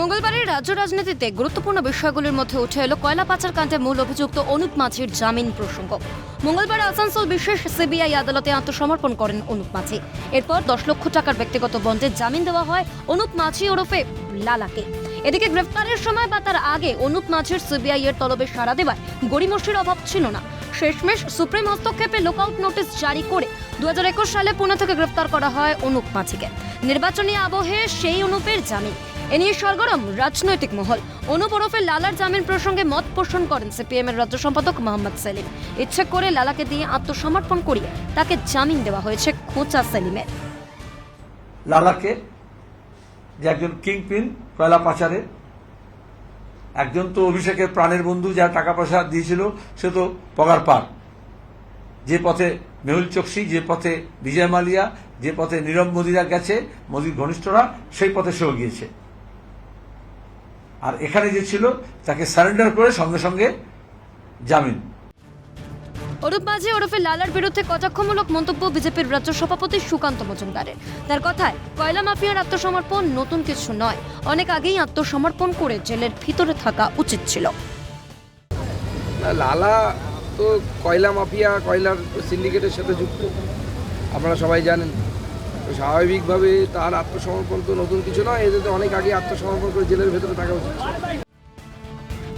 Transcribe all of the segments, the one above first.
মঙ্গলবারের রাজ্য রাজনীতিতে গুরুত্বপূর্ণ বিষয়গুলির মধ্যে উঠে এলো কয়লা পাচার কাণ্ডে মূল অভিযুক্ত অনুপ মাঝির জামিন প্রসঙ্গ। মঙ্গলবার আসানসোল বিশেষ সিবিআই আদালতে আত্মসমর্পণ করেন অনুপ মাঝি। এরপর দশ লক্ষ টাকার ব্যক্তিগত বন্ডে জামিন দেওয়া হয় অনুপ মাঝি ওরফে লালাকে। এদিকে গ্রেফতারের সময় বা তার আগে অনুপ মাঝির সিবিআই এর তলবে সাড়া দেওয়ায় গড়িমসির অভাব ছিল না। শেষমেশ সুপ্রিম হস্তক্ষেপে লুকআউট নোটিশ জারি করে দু হাজার একুশ সালে পুনে থেকে গ্রেফতার করা হয় অনুপ মাঝিকে। নির্বাচনী আবহে সেই অনুপের জামিন এ নিয়ে সরগরম রাজনৈতিক মহল। অনুপ ওরফে লালার জামিন প্রসঙ্গে মত পোষণ করেন সিপিএম এর রাজ্য সম্পাদক মোহাম্মদ সেলিম। ইচ্ছে করে লালাকে দিয়ে আত্মসমর্পণ করিয়ে তাকে জামিন দেওয়া হয়েছে খোঁচা সেলিমের। লালাকে যে একজন কিংপিন কয়লা পাচারে, একজন তো অভিষেকের প্রাণের বন্ধু যা টাকা পয়সা দিয়েছিল, সে তো পগার পার। যে পথে মেহুল চোকসি যে পথে বিজয় মালিয়া যে পথে নীরব মোদিরা গেছে মোদির ঘনিষ্ঠরা সেই পথে সেও গিয়েছে। আর এখানে যে ছিল তাকে সারেন্ডার করে সঙ্গে সঙ্গে জামিন। অরূপ মাঝি ওরফে লালার বিরুদ্ধে কটাক্ষমূলক মন্তব্য বিজেপির রাজ্য সভাপতি সুকান্ত মজুমদারের। তার কথায় কয়লা মাফিয়ার আত্মসমর্পণ নতুন কিছু নয়। অনেক আগেই আত্মসমর্পণ করে জেলের ভিতরে থাকা উচিত ছিল। লালা তো কয়লা মাফিয়া কয়লার সিন্ডিকেটের সাথে যুক্ত আপনারা সবাই জানেন। তো স্বাভাবিকভাবে তার আত্মসমর্পণ তো নতুন কিছু নয় এদের তো অনেক আগে আত্মসমর্পণ করে জেলের ভেতরে থাকা উচিত।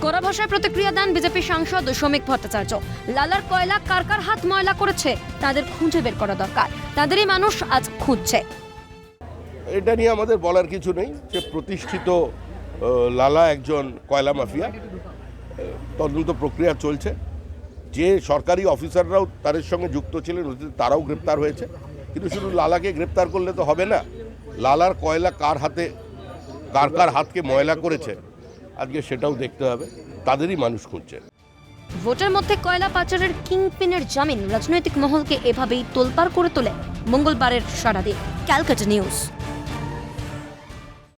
কড়া ভাষায় প্রতিক্রিয়া দেন বিজেপি সাংসদ শ্রমিক ভট্টাচার্য। লালার কয়লা কার কার হাত ময়লা করেছে তাদের খুঁজে বের করা দরকার। তাদেরই মানুষ আজ খুঁজছে। এটা নিয়ে আমাদের বলার কিছু নেই যে প্রতিষ্ঠিত লালা একজন কয়লা মাফিয়া। তদন্ত প্রক্রিয়া চলছে। যে সরকারি অফিসাররাও তাদের সঙ্গে যুক্ত ছিলেন তারাও গ্রেপ্তার হয়েছে। কিন্তু শুধু লালাকে গ্রেপ্তার করলে তো হবে না। লালার কয়লা কার হাতে, কার কার হাতকে ময়লা করেছে, আজকে সেটাও দেখতে হবে। তাদেরই মানুষ খুঁজছে। ভোটের মধ্যে কয়লা পাচারের কিংপিনের জামিন। রাজনৈতিক মহলকে এভাবেই তোলপাড় করে তোলে মঙ্গলবারের সারাদিন ক্যালকাটা নিউজ।